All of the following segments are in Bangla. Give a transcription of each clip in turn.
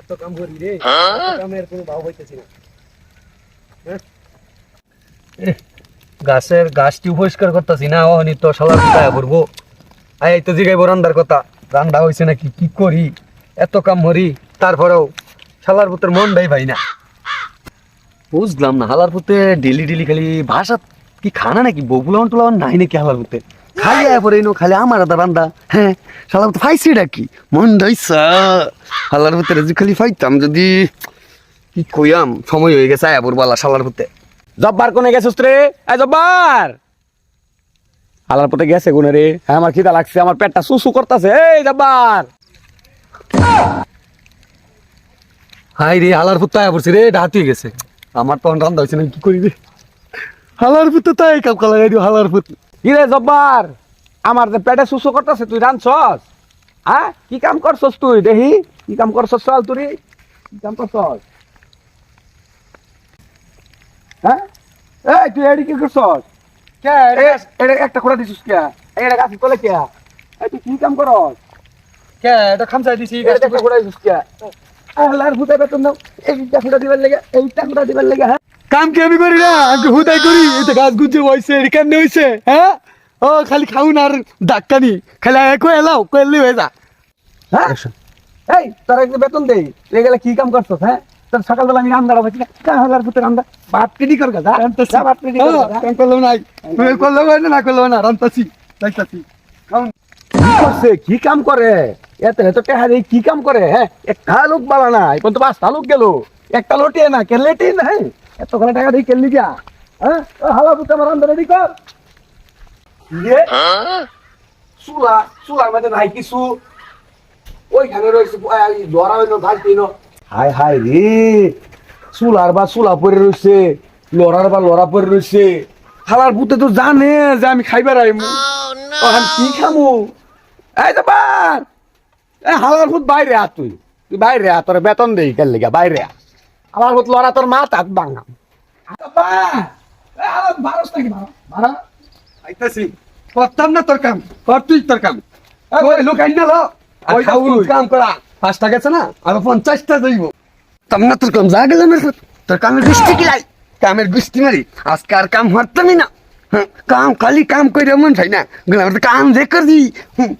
এত কাম করি রে। কামের কোনো ভাব হইতেছি না। হ্যাঁ? গাছের গাছটি পরিষ্কার করতেছি না ও তো শালার কোথায় করব। আই তো জিগাইব রান্দার কথা। রান্না হয়েছে নাকি? কি করি? এত কাম মরি তারপরেও শালার পুতের মন দেয় ভাই না। বুঝলাম না হালার পুতে ডেলি ডেলি খালি ভাষা কি খানা নাকি? বগুলান টুলান নাই নাকি হালার পুতে খালি আয় পরে এনো খালি আমার আদা রান্দা হ্যাঁ শালার পুতে ফাইছি ডাকি। মন দাইসা হালার পুতে যদি খালি ফাইতাম যদি কি কইয়াম? সময় হয়ে গেছে, আয় বলা শালার পুতে জব্বার কোনে গেছিস রে? এই জব্বার! হালার পথে গেছে কোনে রে? হ্যাঁ আমার খিদা লাগছে, আমার পেটটা সুসু করতেছে। এই জব্বার! হাই রে হালার পুতে আয় পড়ছি রে, ডাহাত হয়ে গেছে। আমার তো রান্দা হয়েছে না কি করি রে হালার পুতে তাই কাপ কালা গাই দিও হালার পুতে কি রে জব্বার আমার যে পেটে সুসু করতেছে তুই রানছস হ্যাঁ? কি কাম করছস তুই দেখি কি কাম করছস চল তুই? কি কাম করছস? হ্যাঁ? এই তুই এডি কি করছস? কে এটা একটা খোড়া দিছিস কে? এটা গাছ কোলে কে? এই তুই কি কাম করস? কে এটা খামচাই দিছি এটা খোড়া দিছিস কে? আল্লাহর ভূতে বেতন দাও। এইটা খোড়া দিবার লাগে এইটা খোড়া দিবার লাগে হ্যাঁ? কাম কি আমি করি না? আমি হুদাই করি। এটা গাছ গুজে হয়েছে এটা কেমনে হয়েছে হ্যাঁ? ও খালি খাউন আর ডাক্তানি। খালি একো এলাও? কইলি হয়ে যা। হ্যাঁ? এই তোর একটু বেতন দেই। তুই গেলে কি কাম করছস হ্যাঁ? তোর সকালবেলা আমি রান্না রাখছি না কাহালার ভূতে রান্না ভাত রেডি কর গা যা যা, ভাত রেডি কর গা, যা। কাম করলাম নাই। তুমি করলাম না না করলাম না রান্তাছি যাইতাছি খাউন। কি করছে কি কাম করে? এত এত টেহা দিয়ে কি কাম করে হ্যাঁ? একটা লোক বাড়া না এখন তো পাঁচটা লোক গেল। একটা লোটিয়ে না কে লেটে না হ্যাঁ? এত করে টাকা দিয়ে কেনলি গা হ্যাঁ? হালা ভূতে আমার রান্না রেডি কর। চুলার মধ্যে নাই কিছু। ওইখানে রয়েছে ধরা হইল ঢালতে হাই হাই রে চুলার বা চুলা পরে রয়েছে লড়ার বা লড়া পরে রয়েছে হালার পুতে তো জানে যে আমি খাইবার আইম। আমি কি খামু? এই তো বার এই হালার পুত বাইরে আ তুই। তুই বাইরে আ তোর বেতন দেই কেন লেগে বাইরে আ আমার মতো লড়া তোর মা তাক বাংলা। বারোস নাকি ভাড়া আইতাছি। করতাম না তোর কাম? কর তুই তোর কাম? লোক আইন না কাম করা। পাঁচটা গেছে না? আর পঞ্চাশটা দইব। তাম না তোর কাম যা গেলাম তোর কামের গুষ্টি কিলাই কামের গুষ্টি মারি। আজকে আর কাম হরতামই না। হ্যাঁ, কাম খালি কাম করে মন ভাই না। গেলাম কাম যে কর দি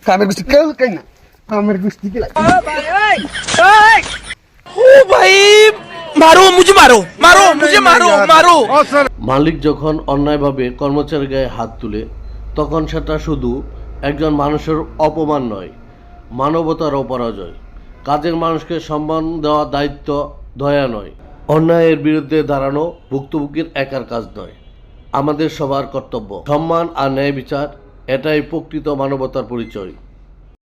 কামের গুষ্টি কেউ না। কামের গুষ্টি কিলাই ভাই। মালিক যখন অন্যায়ভাবে কর্মচারী গায়ে হাত তুলে তখন সেটা শুধু একজন মানুষের অপমান নয় মানবতার অপরাজয়। কাজের মানুষকে সম্মান দেওয়া দায়িত্ব দয়া নয়। অন্যায়ের বিরুদ্ধে দাঁড়ানো ভুক্তভোগীর একার কাজ নয় আমাদের সবার কর্তব্য। সম্মান আর ন্যায় বিচার এটাই প্রকৃত মানবতার পরিচয়।